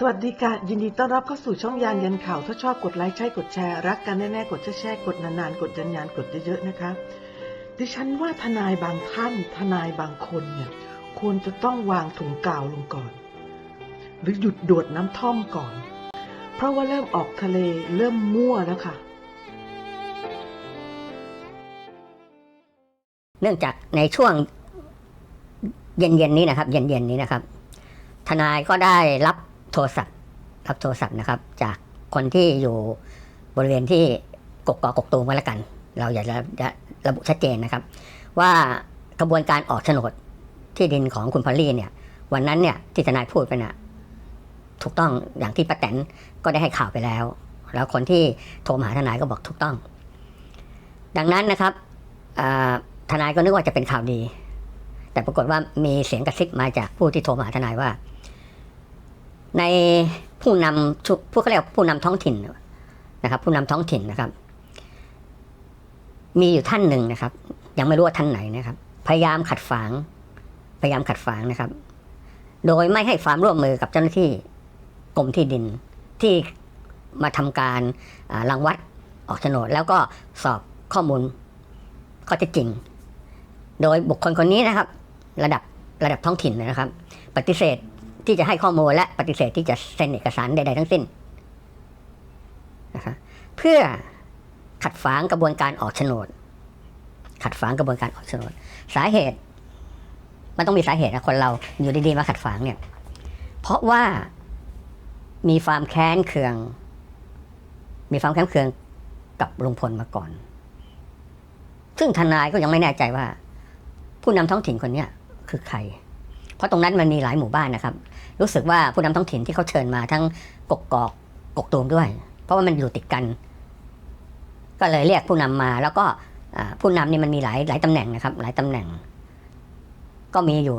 สวัสดีค่ะ ยินดีต้อนรับเข้าสู่ช่องยานยันข่าว ถ้าชอบกดไลค์ใช่กดแชร์ รักกันแน่ๆ กดแชร์กดนานๆ กดยันๆกดเยอะๆนะคะ ดิฉันว่าทนายบางท่าน ทนายบางคนเนี่ยควรจะต้องวางถุงกาวลงก่อน หรือหยุดโดดน้ำท่อมก่อน เพราะว่าเริ่มออกทะเลเริ่มมั่วแล้วค่ะ เนื่องจากในช่วงเย็นๆนี้นะครับ เย็นๆนี้นะครับ ทนายก็ได้รับ โทรศัพท์รับโทรศัพท์นะครับ จากคนที่อยู่บริเวณที่กกอกกกตูมก็แล้วกัน เราอยากจะจะระบุชัดเจนนะครับ ว่ากระบวนการออกโฉนดที่ดินของคุณพอลลี่เนี่ย วันนั้นเนี่ยที่ทนายพูดไปน่ะถูกต้องอย่างที่ป้าแตนก็ได้ให้ข่าวไปแล้ว แล้วคนที่โทรมาหาทนายก็บอกถูกต้อง ดังนั้นนะครับทนายก็นึกว่าจะเป็นข่าวดี แต่ปรากฏว่ามีเสียงกระซิบมาจากผู้ที่โทรมาหาทนายว่า ในผู้นำชุผู้เขาเรียกผู้นำท้องถิ่นนะครับ ผู้นำท้องถิ่นนะครับ มีอยู่ท่านหนึ่งนะครับ ยังไม่รู้ว่าท่านไหนนะครับ พยายามขัดฝาง พยายามขัดฝางนะครับ โดยไม่ให้ความร่วมมือกับเจ้าหน้าที่กรมที่ดินที่มาทำการรังวัดออกโฉนด แล้วก็สอบข้อมูลข้อเท็จจริง โดยบุคคลคนนี้นะครับ ระดับระดับท้องถิ่นนะครับ ปฏิเสธ ที่จะให้ข้อมูลและปฏิเสธที่จะเซ็นเอกสารใดๆทั้งสิ้นนะครับเพื่อขัดฝางกระบวนการออกโฉนด ขัดฝางกระบวนการออกโฉนด สาเหตุ มันต้องมีสาเหตุนะคนเราอยู่ดีๆมาขัดฝางเนี่ย เพราะว่ามีความแค้นเคือง มีความแค้นเคืองกับลุงพลมาก่อน ซึ่งทนายก็ยังไม่แน่ใจว่า ผู้นำท้องถิ่นคนนี้คือใคร เพราะตรงนั้นมันมีหลายหมู่บ้านนะครับ รู้สึกว่าผู้นำท้องถิ่นที่เขาเชิญมาทั้งกกอกกกตูมด้วย เพราะว่ามันอยู่ติดกัน ก็เลยเรียกผู้นำมา แล้วก็ผู้นำนี่มันมีหลายหลายตำแหน่งนะครับ หลายตำแหน่ง ก็มีอยู่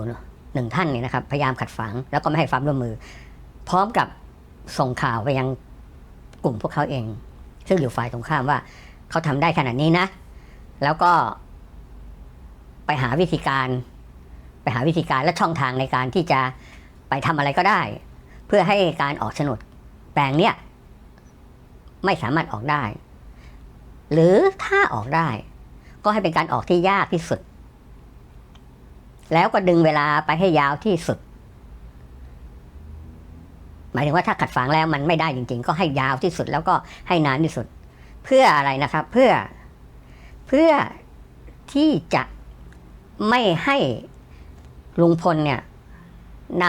หนึ่งท่านเนี่ยนะครับ พยายามขัดฝัง แล้วก็ไม่ให้ความร่วมมือ พร้อมกับส่งข่าวไปยังกลุ่มพวกเขาเอง ซึ่งอยู่ฝ่ายตรงข้ามว่าเขาทำได้ขนาดนี้นะ แล้วก็ไปหาวิธีการ ไปหาวิธีการและช่องทางในการที่จะไปทำอะไรก็ได้ เพื่อให้การออกโฉนดแปลงเนี้ยไม่สามารถออกได้ หรือถ้าออกได้ ก็ให้เป็นการออกที่ยากที่สุด แล้วก็ดึงเวลาไปให้ยาวที่สุด หมายถึงว่าถ้าขัดฝังแล้วมันไม่ได้จริง ๆ ก็ให้ยาวที่สุด แล้วก็ให้นานที่สุด เพื่ออะไรนะครับ เพื่อเพื่อที่จะไม่ให้ ลุงพลเนี่ยน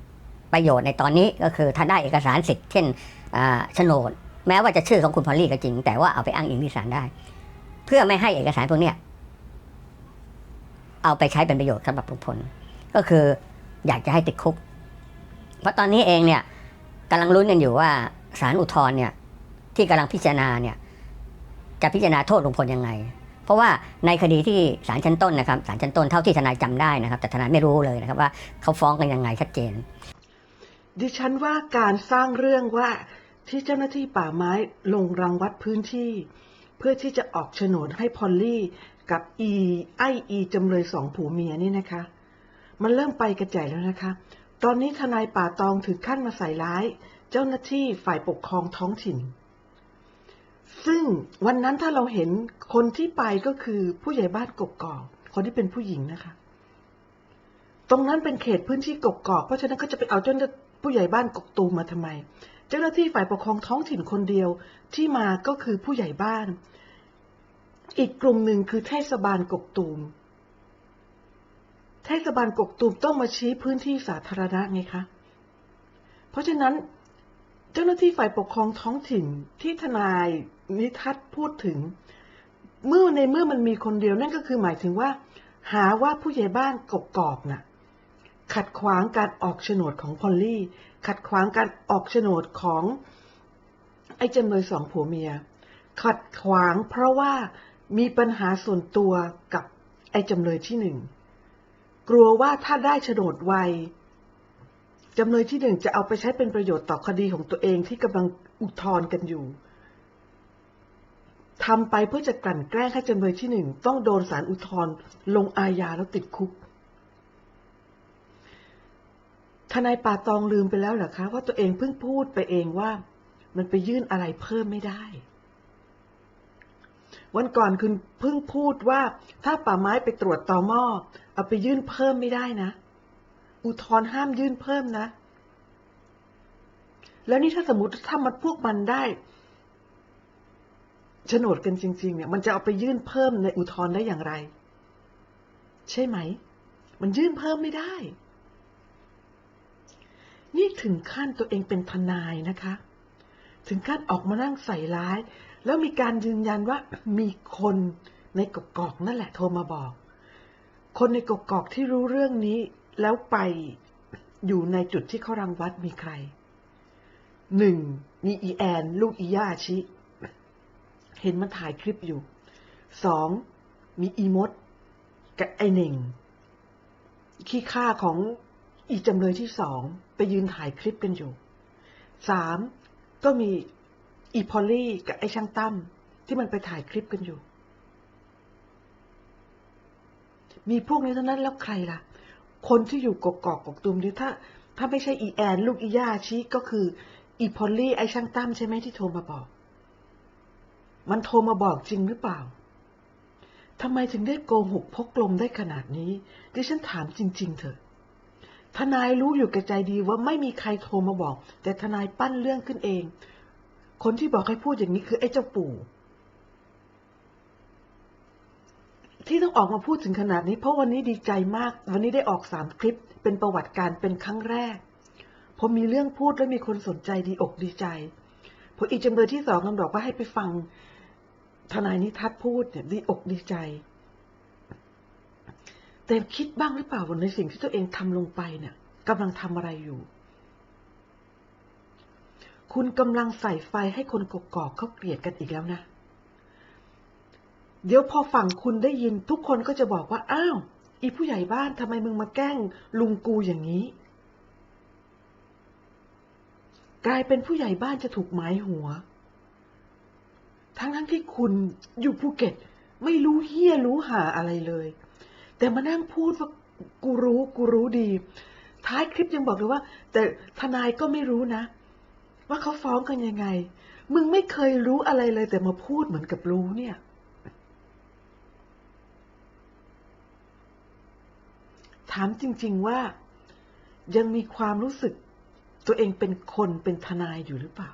ำประโยชน์ในตอนนี้ก็คือถ้าได้เอกสารสิทธิ์เช่นโฉนดแม้ว่าจะชื่อของคุณพอลลี่ก็จริง แต่ว่าเอาไปอ้างอิงที่ศาลได้ เพื่อไม่ให้เอกสารพวกเนี้ยเอาไปใช้เป็นประโยชน์สำหรับลุงพล ก็คืออยากจะให้ติดคุก เพราะตอนนี้เองเนี่ยกำลังลุ้นกันอยู่ว่าศาลอุทธรณ์เนี่ยที่กำลังพิจารณาเนี่ยจะพิจารณาโทษลุงพลยังไง ราะว่าในคดีที่ศาลชั้นต้นนะครับศาลชั้นต้นเท่าที่ทนายจำได้นะครับ แต่ทนายไม่รู้เลยนะครับว่าเขาฟ้องกันยังไงชัดเจน ดิฉันว่าการสร้างเรื่องว่าที่เจ้าหน้าที่ป่าไม้ลงรังวัดพื้นที่ เพื่อที่จะออกโฉนดให้พอลลี่กับอีไออีจำเลยสองผัวเมียนี่นะคะ มันเริ่มไปกระจายแล้วนะคะ ตอนนี้ทนายป่าตองถึงขั้นมาใส่ร้าย เจ้าหน้าที่ฝ่ายปกครองท้องถิ่น ซึ่งวันนั้นถ้าเราเห็นคนที่ไปก็คือผู้ใหญ่บ้านกกอกคนที่เป็นผู้หญิงนะคะ ตรงนั้นเป็นเขตพื้นที่กกอกเพราะฉะนั้นก็จะไปเอาเจ้าหน้าผู้ใหญ่บ้านกกตูมมาทำไม เจ้าหน้าที่ฝ่ายปกครองท้องถิ่นคนเดียวที่มาก็คือผู้ใหญ่บ้าน อีกกลุ่มหนึ่งคือเทศบาลกกตูม เทศบาลกกตูมต้องมาชี้พื้นที่สาธารณะไงคะ เพราะฉะนั้น เจ้าหน้าที่ฝ่ายปกครองท้องถิ่นที่ทนายนิทัศน์พูดถึง เมื่อในเมื่อมันมีคนเดียวนั่นก็คือหมายถึงว่า หาว่าผู้ใหญ่บ้านกกอกน่ะขัดขวางการออกโฉนดของพอลลี่ ขัดขวางการออกโฉนดของไอ้จำเลยสองผัวเมีย ขัดขวางเพราะว่ามีปัญหาส่วนตัวกับไอ้จำเลยที่หนึ่ง กลัวว่าถ้าได้โฉนดไว จำเลยที่หนึ่งจะเอาไปใช้เป็นประโยชน์ต่อคดีของตัวเองที่กำลังอุทธรณ์กันอยู่ทำไปเพื่อจะกลั่นแกล้งให้จำเลยที่หนึ่งต้องโดนศาลอุทธรณ์ลงอาญาแล้วติดคุก ทนายป่าตองลืมไปแล้วเหรอคะว่าตัวเองเพิ่งพูดไปเองว่า มันไปยื่นอะไรเพิ่มไม่ได้ วันก่อนคุณเพิ่งพูดว่าถ้าป่าไม้ไปตรวจต่อหม้อเอาไปยื่นเพิ่มไม่ได้นะ อุทธรห้ามยื่นเพิ่มนะ แล้วนี่ถ้าสมมติถ้ามันพวกมันได้โฉนดกันจริง ๆ เนี่ย มันจะเอาไปยื่นเพิ่มในอุทธรได้อย่างไร ใช่ไหม มันยื่นเพิ่มไม่ได้ นี่ถึงขั้นตัวเองเป็นทนายนะคะ ถึงขั้นออกมานั่งใส่ร้าย แล้วมีการยืนยันว่ามีคนในกกอกนั่นแหละโทรมาบอก คนในกกอกที่รู้เรื่องนี้ แล้วไปอยู่ในจุดที่เขารังวัดมีใครหนึ่งมีอีแอน ลูกอีย่าชิ เห็นมันถ่ายคลิปอยู่สองมีอีมด กับไอเหน่งขี้ข้าของอีจำเลยที่สองไปยืนถ่ายคลิปกันอยู่สามก็มีอีพอลลี่กับไอช่างตั้มที่มันไปถ่ายคลิปกันอยู่ มีพวกนี้เท่านั้นแล้วใครล่ะ คนที่อยู่กกอกกกตุมนี่ถ้า ถ้าไม่ใช่อีแอนลูกอีย่าชีก็คือ อีพอลลี่ไอช่างตั้มใช่ไหมที่โทรมาบอก มันโทรมาบอกจริงหรือเปล่าทำไมถึงได้โกหกพกลมได้ขนาดนี้ดิฉันถามจริง ๆ เถอะทนายรู้อยู่แก่ใจดีว่าไม่มีใครโทรมาบอก แต่ทนายปั้นเรื่องขึ้นเอง คนที่บอกให้พูดอย่างนี้คือไอ้เจ้าปู่ ที่ต้องออกมาพูดถึงขนาดนี้ เพราะวันนี้ดีใจมาก วันนี้ได้ออกสามคลิป เป็นประวัติการเป็นครั้งแรกพอมีเรื่องพูดแล้วมีคนสนใจดีอกดีใจพออีกจำเลยที่สองกำบอกว่าให้ไปฟังทนายนิทัศน์พูดเนี่ยดีอกดีใจ แต่คิดบ้างหรือเปล่าว่าในสิ่งที่ตัวเองทำลงไปเนี่ยกำลังทำอะไรอยู่ คุณกำลังใส่ไฟให้คนกกอกเขาเกลียดกันอีกแล้วนะ เดี๋ยวพอฝั่งคุณได้ยินทุกคนก็จะบอกว่า อ้าว อีผู้ใหญ่บ้านทำไมมึงมาแกล้งลุงกูอย่างนี้ กลายเป็นผู้ใหญ่บ้านจะถูกหมายหัว ทั้งทั้งที่คุณอยู่ภูเก็ต ไม่รู้เฮียรู้หาอะไรเลย แต่มานั่งพูดว่ากูรู้กูรู้ดี ท้ายคลิปยังบอกเลยว่า แต่ทนายก็ไม่รู้นะ ว่าเขาฟ้องกันยังไง มึงไม่เคยรู้อะไรเลยแต่มาพูดเหมือนกับรู้เนี่ย ถามจริง ๆว่ายังมีความรู้สึกตัวเองเป็นคนเป็นทนายอยู่หรือเปล่า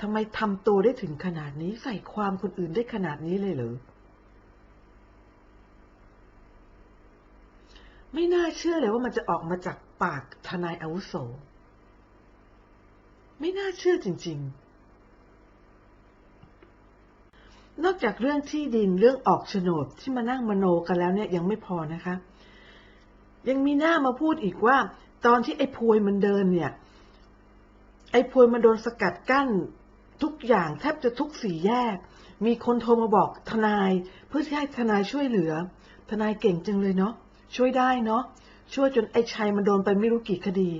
ทำไมทำตัวได้ถึงขนาดนี้ใส่ความคนอื่นได้ขนาดนี้เลยเหรอไม่น่าเชื่อเลยว่ามันจะออกมาจากปากทนายอาวุโส ไม่น่าเชื่อจริง ๆ นอกจากเรื่องที่ดินเรื่องออกโฉนดที่มานั่งมโนกันแล้วเนี่ยยังไม่พอนะคะ ยังมีหน้ามาพูดอีกว่า ตอนที่ไอ้พวยมันเดินเนี่ย ไอ้พวยมันโดนสกัดกั้นทุกอย่างแทบจะทุกสี่แยก มีคนโทรมาบอกทนายเพื่อที่ให้ทนายช่วยเหลือ ทนายเก่งจังเลยเนาะช่วยได้เนาะช่วยจนไอ้ชัยมันโดนไปไม่รู้กี่คดี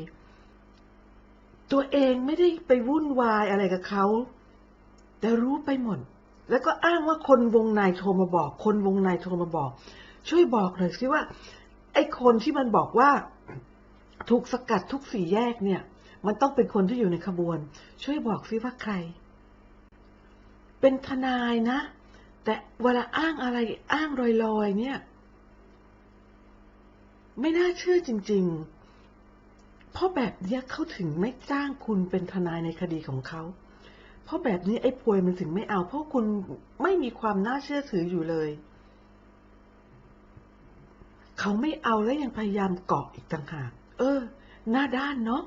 ตัวเองไม่ได้ไปวุ่นวายอะไรกับเขา แต่รู้ไปหมด แล้วก็อ้างว่าคนวงในโทรมาบอก คนวงในโทรมาบอก ช่วยบอกหน่อยสิว่า ไอ้คนที่มันบอกว่า ถูกสกัดทุกสี่แยกเนี่ย มันต้องเป็นคนที่อยู่ในขบวน ช่วยบอกสิว่าใคร เป็นทนายนะ แต่เวลาอ้างอะไรอ้างลอยๆเนี่ย ไม่น่าเชื่อจริง ๆ เพราะแบบเนี้ยเขาถึงไม่จ้างคุณเป็นทนายในคดีของเขา ราะแบบนี้ไอ้พวยมันถึงไม่เอา เพราะคุณไม่มีความน่าเชื่อถืออยู่เลย เขาไม่เอาแล้วยังพยายามเกาะอีกต่างหาก เออ หน้าด้านเนาะ